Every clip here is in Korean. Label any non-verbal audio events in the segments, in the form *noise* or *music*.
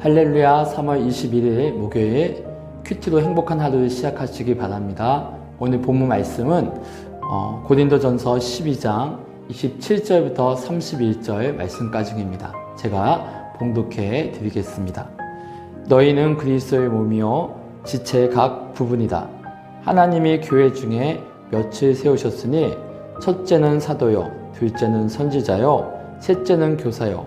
할렐루야 3월 21일 목요일 큐티로 행복한 하루를 시작하시기 바랍니다. 오늘 본문 말씀은 어, 고린도전서 12장 27절부터 31절 말씀까지입니다. 제가 봉독해 드리겠습니다. 너희는 그리스도의 몸이요 지체의 각 부분이다. 하나님이 교회 중에 며칠 세우셨으니 첫째는 사도요, 둘째는 선지자요, 셋째는 교사요,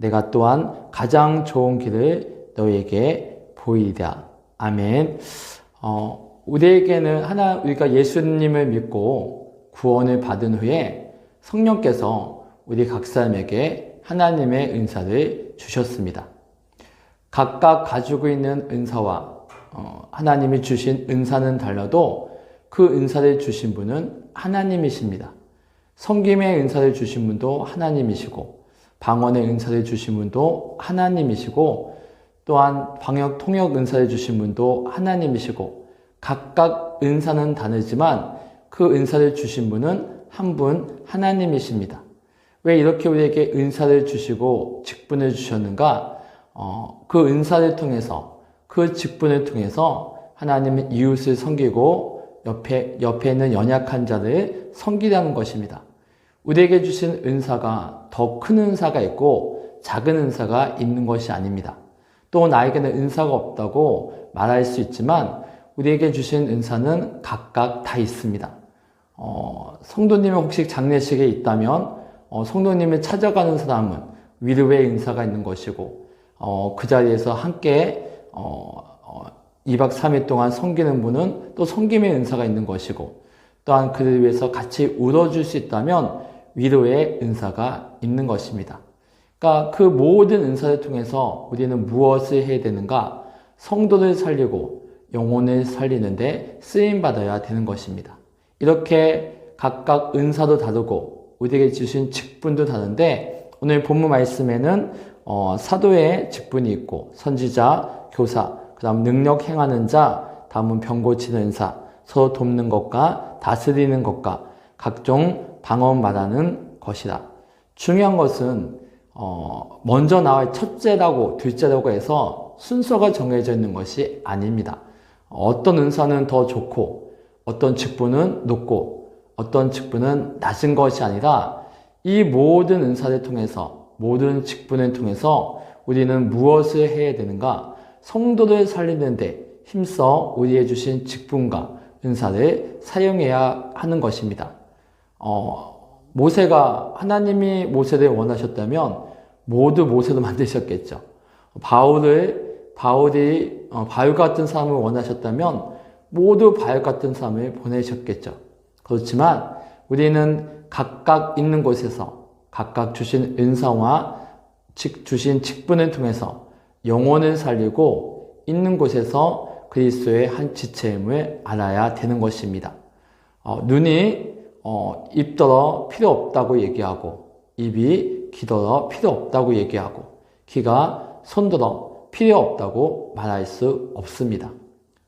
내가 또한 가장 좋은 길을 너희에게 보이리라. 아멘. 어, 우리에게는 하나, 우리가 예수님을 믿고 구원을 받은 후에 성령께서 우리 각 사람에게 하나님의 은사를 주셨습니다. 각각 가지고 있는 은사와 어, 하나님이 주신 은사는 달라도 그 은사를 주신 분은 하나님이십니다. 성김의 은사를 주신 분도 하나님이시고 방언의 은사를 주신 분도 하나님이시고 또한 방역 통역 은사를 주신 분도 하나님이시고 각각 은사는 다르지만 그 은사를 주신 분은 한 분 하나님이십니다. 왜 이렇게 우리에게 은사를 주시고 직분을 주셨는가? 어, 그 은사를 통해서 그 직분을 통해서 하나님은 이웃을 섬기고 옆에 옆에 있는 연약한 자를 섬기라는 것입니다. 우리에게 주신 은사가 더 큰 은사가 있고 작은 은사가 있는 것이 아닙니다. 또 나에게는 은사가 없다고 말할 수 있지만 우리에게 주신 은사는 각각 다 있습니다. 어, 성도님이 혹시 장례식에 있다면 어, 성도님을 찾아가는 사람은 위로의 은사가 있는 것이고 어, 그 자리에서 함께 2박 3일 동안 섬기는 분은 또 섬김의 은사가 있는 것이고 또한 그를 위해서 같이 울어줄 수 있다면 위로의 은사가 있는 것입니다. 그러니까 그 모든 은사를 통해서 우리는 무엇을 해야 되는가? 성도를 살리고 영혼을 살리는데 쓰임 받아야 되는 것입니다. 이렇게 각각 은사도 다르고 우리에게 주신 직분도 다른데 오늘 본문 말씀에는 어, 사도의 직분이 있고 선지자, 교사, 그 다음 능력 행하는 자, 다음은 병 고치는 은사, 서로 돕는 것과 다스리는 것과 각종 방언 말하는 것이다. 중요한 것은 어, 먼저 나와 첫째라고 둘째라고 해서 순서가 정해져 있는 것이 아닙니다. 어떤 은사는 더 좋고 어떤 직분은 높고 어떤 직분은 낮은 것이 아니라 이 모든 은사를 통해서 모든 직분을 통해서 우리는 무엇을 해야 되는가? 성도를 살리는데 힘써 우리의 주신 직분과 은사를 사용해야 하는 것입니다. 어, 모세가 하나님이 모세를 원하셨다면 모두 모세로 *laughs* 만드셨겠죠. 바울을 바울이 어, 바울 같은 삶을 원하셨다면 모두 바울 같은 삶을 보내셨겠죠. 그렇지만 우리는 각각 있는 곳에서 각각 주신 은사와 주신 직분을 통해서 영혼을 살리고 있는 곳에서 그리스도의 한 지체임을 알아야 되는 것입니다. 어, 눈이 어, 입더러 필요 없다고 얘기하고 입이 귀더러 필요 없다고 얘기하고 귀가 손더러 필요 없다고 말할 수 없습니다.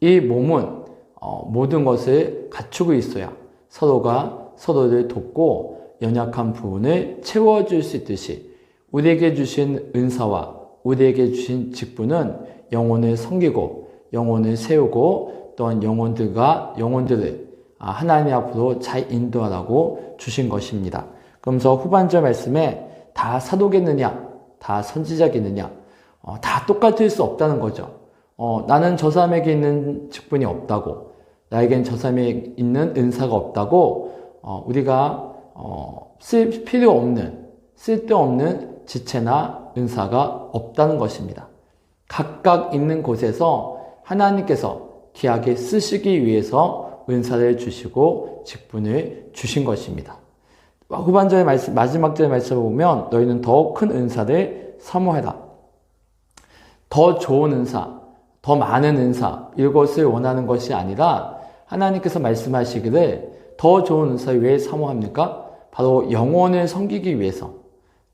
이 몸은 어, 모든 것을 갖추고 있어야 서로가 서로를 돕고 연약한 부분을 채워줄 수 있듯이 우리에게 주신 은사와 우리에게 주신 직분은 영혼을 섬기고 영혼을 세우고 또한 영혼들과 영혼들을 아, 하나님 앞으로 잘 인도하라고 주신 것입니다. 그러면서 후반절 말씀에 다 사도겠느냐, 다 선지자겠느냐, 어, 다 똑같을 수 없다는 거죠. 어, 나는 저 사람에게 있는 직분이 없다고, 나에겐 저 사람에게 있는 은사가 없다고, 어, 우리가 어, 쓸 필요 없는, 쓸데없는 지체나 은사가 없다는 것입니다. 각각 있는 곳에서 하나님께서 귀하게 쓰시기 위해서 은사를 주시고 직분을 주신 것입니다. 후반절의 말씀, 마지막 절의 말씀을 보면 너희는 더 큰 은사를 사모해라. 더 좋은 은사, 더 많은 은사, 이것을 원하는 것이 아니라 하나님께서 말씀하시기를 더 좋은 은사를 왜 사모합니까? 바로 영혼을 섬기기 위해서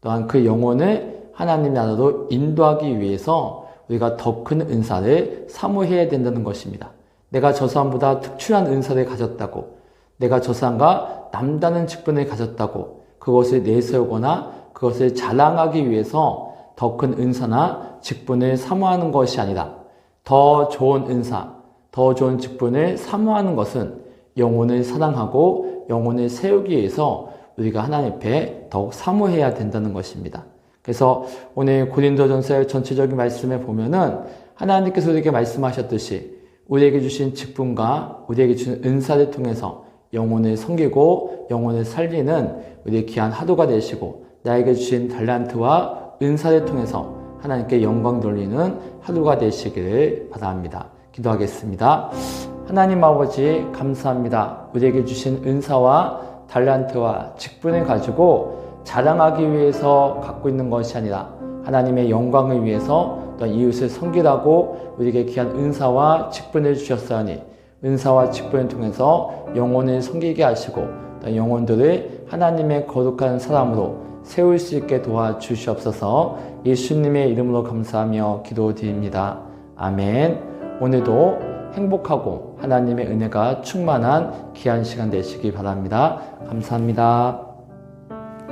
또한 그 영혼을 하나님 나라로 인도하기 위해서 우리가 더 큰 은사를 사모해야 된다는 것입니다. 내가 저 사람보다 특출한 은사를 가졌다고, 내가 저 사람과 남다른 직분을 가졌다고, 그것을 내세우거나 그것을 자랑하기 위해서 더 큰 은사나 직분을 사모하는 것이 아니라 더 좋은 은사, 더 좋은 직분을 사모하는 것은 영혼을 사랑하고 영혼을 세우기 위해서 우리가 하나님 앞에 더욱 사모해야 된다는 것입니다. 그래서 오늘 고린도전서의 전체적인 말씀에 보면은 하나님께서 우리에게 말씀하셨듯이 우리에게 주신 직분과 우리에게 주신 은사를 통해서 영혼을 섬기고 영혼을 살리는 우리의 귀한 하도가 되시고 나에게 주신 달란트와 은사를 통해서 하나님께 영광 돌리는 하루가 되시기를 바랍니다. 기도하겠습니다. 하나님 아버지 감사합니다. 우리에게 주신 은사와 달란트와 직분을 가지고 자랑하기 위해서 갖고 있는 것이 아니라 하나님의 영광을 위해서 또 이웃을 섬기라고 우리에게 귀한 은사와 직분을 주셨사니 은사와 직분을 통해서 영혼을 섬기게 하시고 또 영혼들을 하나님의 거룩한 사람으로 세울 수 있게 도와주시옵소서 예수님의 이름으로 감사하며 기도드립니다. 아멘. 오늘도 행복하고 하나님의 은혜가 충만한 귀한 시간 되시기 바랍니다. 감사합니다.